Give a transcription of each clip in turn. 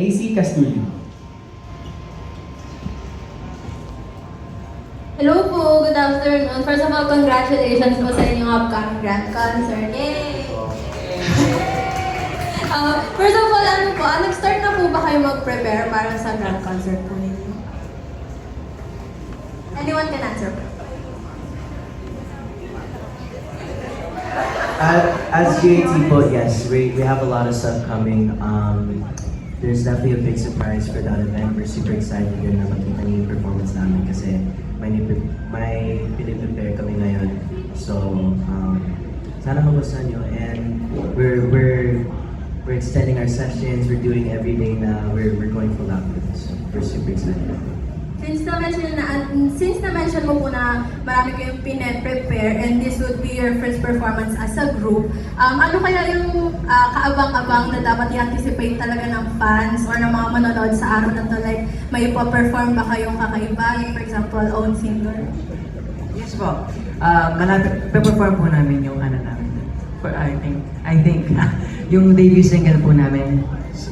AC Castulio. Hello po, good afternoon. First of all, congratulations po sa inyong upcoming grand concert. Yay! Uh, first of all, ano po, ah, nag-start na po ba kayo mag-prepare para sa grand concert po ninyo? Anyone can answer po. Uh, as JT po, yes, we, we have a lot of stuff coming. Um, there's definitely a big surprise for that event. We're super excited din na makita niyo yung performance namin kasi may, may piniprepare kami ngayon. So, um, sana magustuhan niyo. And we're, we're, we're extending our sessions. We're doing every day na we're, we're going full out with this. We're super excited. Since na-mention na, since na-mention mo po na marami kayong pine-prepare and this would be your first performance as a group, um, ano kaya yung ah, kaabang-abang na dapat i-anticipate talaga ng fans or ng mga manonood sa araw na to? Like, may ipa-perform ba kayong kakaiba? Like, for example, own singer? Yes po. Uh, malapit, pe-perform po namin yung ano namin. For, I think, I think, yung debut single po namin.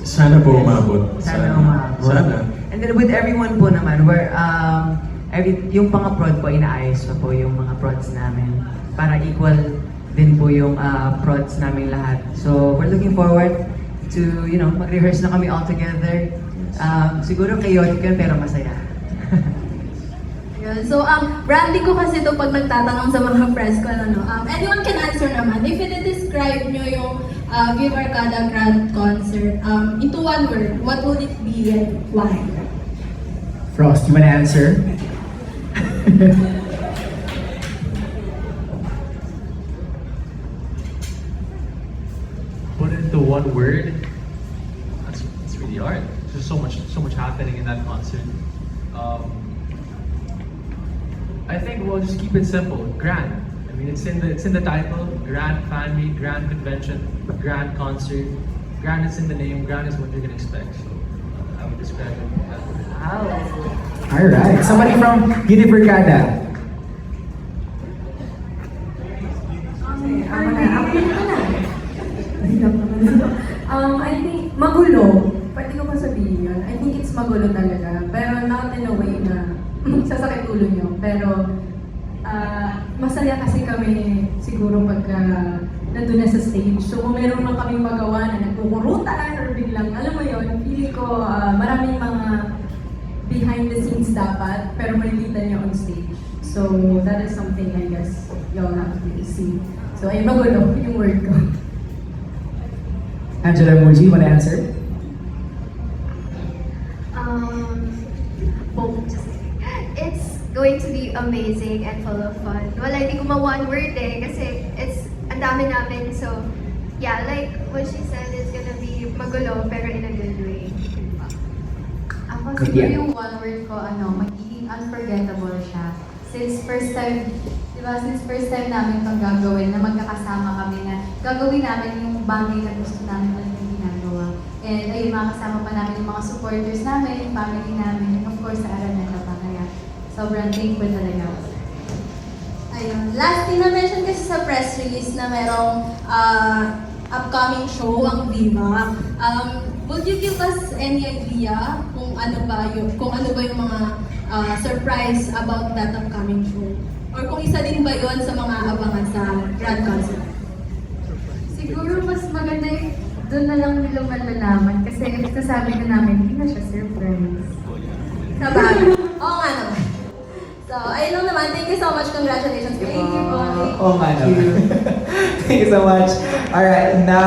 Sana po umabot. Sana umabot. Sana. And then with everyone po naman, we're, um, every, yung mga prod po, inaayos pa po yung mga prods namin para equal din po yung uh, prods namin lahat. So, we're looking forward to, you know, mag-rehearse na kami all together. Um, siguro chaotic yun, pero masaya. Yun. So, um, branding ko kasi ito pag nagtatanong sa mga press ko, ano, um, anyone can answer naman. If i-describe nyo yung uh, Viva Arcada Grand Concert um, into one word, what would it be and why? Frost, you wanna answer? put into one word, that's, that's really hard. There's so much, so much happening in that concert. Um, I think we'll just keep it simple, grand. I mean, it's in the it's in the title, grand fan meet, grand convention, grand concert. Grand is in the name. Grand is what you're gonna expect. So I would describe it way. Wow! Alright, somebody from Univercada. Naman. um, I think, magulo. Pwede ko sabihin. I think it's magulo talaga. Pero not in na sasakit ulo nyo. Pero, ah, masaya kasi kami siguro pagka nandun na sa stage. So kung meron man kaming magawa na nagkukurutan or biglang, alam mo yun, feeling ko dapat, pero makikita niyo on stage. So that is something I guess y'all have to see. So ay magulo yung word ko. Angela Muji, you wanna answer? Um, well, it's going to be amazing and full of fun. Wala, hindi ko ma-one word eh, kasi it's, ang dami namin, so, yeah, like what she said, it's gonna be magulo, pero in a good way. Ako siguro yung one word ko, ano, magiging unforgettable siya. Since first time, di ba, since first time namin itong gagawin, na magkakasama kami na gagawin namin yung bagay na gusto namin ulit yung ginagawa. And ayun, makakasama pa namin yung mga supporters namin, yung family namin, and of course sa Araneta pa. Kaya sobrang thankful talaga ako. Ayun. Last thing na-mention kasi sa press release na merong uh, upcoming show ang Viva. Um, would you give us any idea ano ba yung, kung ano ba yung mga uh, surprise about that upcoming show? Or kung isa din ba yon sa mga abangan sa Grand Concert? Siguro mas maganda yung doon na lang nila malalaman kasi sasabi na namin, hindi na siya surprise. Sa bagay. Oo nga naman. So, ayun lang naman. Thank you so much. Congratulations. Thank you, Bonnie. Oh, nga naman. Thank you so much. Alright, now